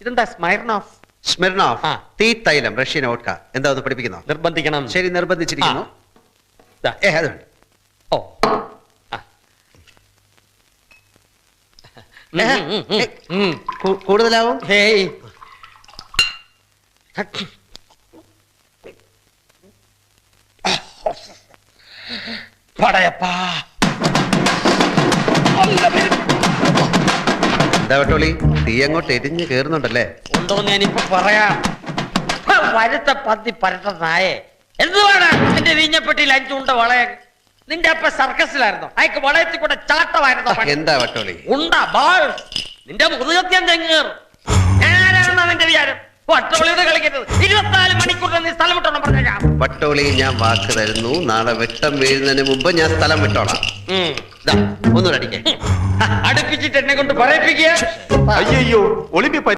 ഇതെന്താ സ്മിർണോഫ് ആ. തീ തൈലം റഷ്യൻ ഓട്ട എന്താ ഒന്ന് പഠിപ്പിക്കുന്നോ? നിർബന്ധിക്കണം. ശരി നിർബന്ധിച്ചിരിക്കുന്നു. ദാ, ഏ അത് വേണ്ട. ഓ. ആ. ഉം, ഉം, ഉം, ഉം, ഉം. കൂ- കൂടുതലാവും? ഹേയ്. പടയപ്പാ. എന്താ വട്ടോളി തീ അങ്ങോട്ട് എരിഞ്ഞ് കേറുന്നുണ്ടല്ലേ? എന്തോ ഞാനിപ്പോ പറയാം. വരുത്ത പന്തി പരട്ട നായേ. എന്തുവാണ് നിന്റെ വീഞ്ഞപ്പെട്ടിയിൽ അഞ്ചുണ്ട വളയ നിന്റെ അപ്പ സർക്കസിലായിരുന്നു? അയക്ക് വളയത്തിൽ കൂടെ ചാട്ടമായിരുന്നു? എന്താ വട്ടോളി ഉണ്ട ബാൾ. നിന്റെ മുതുകത്യം തെങ്ങേറും ഞാനാണെന്നാ നിന്റെ വിചാരം? കളിക്കരുത്. ഇരുപത്തിനാല് മണിക്കൂറിൽ നീ സ്ഥലം വിട്ടോണം പറഞ്ഞേക്കാം വട്ടോളി ഞാൻ വാക്ക് തരുന്നു. നാളെ വെട്ടം വീഴുന്നതിന് മുമ്പ് ഞാൻ സ്ഥലം വിട്ടോളാം. ദാ, ഒന്നുകൂടെ അടിക്കേ. അടുപ്പിച്ചിട്ട് എന്നെ കൊണ്ട് പറയിപ്പിക്കുക? അയ്യോ ഒളിമ്പി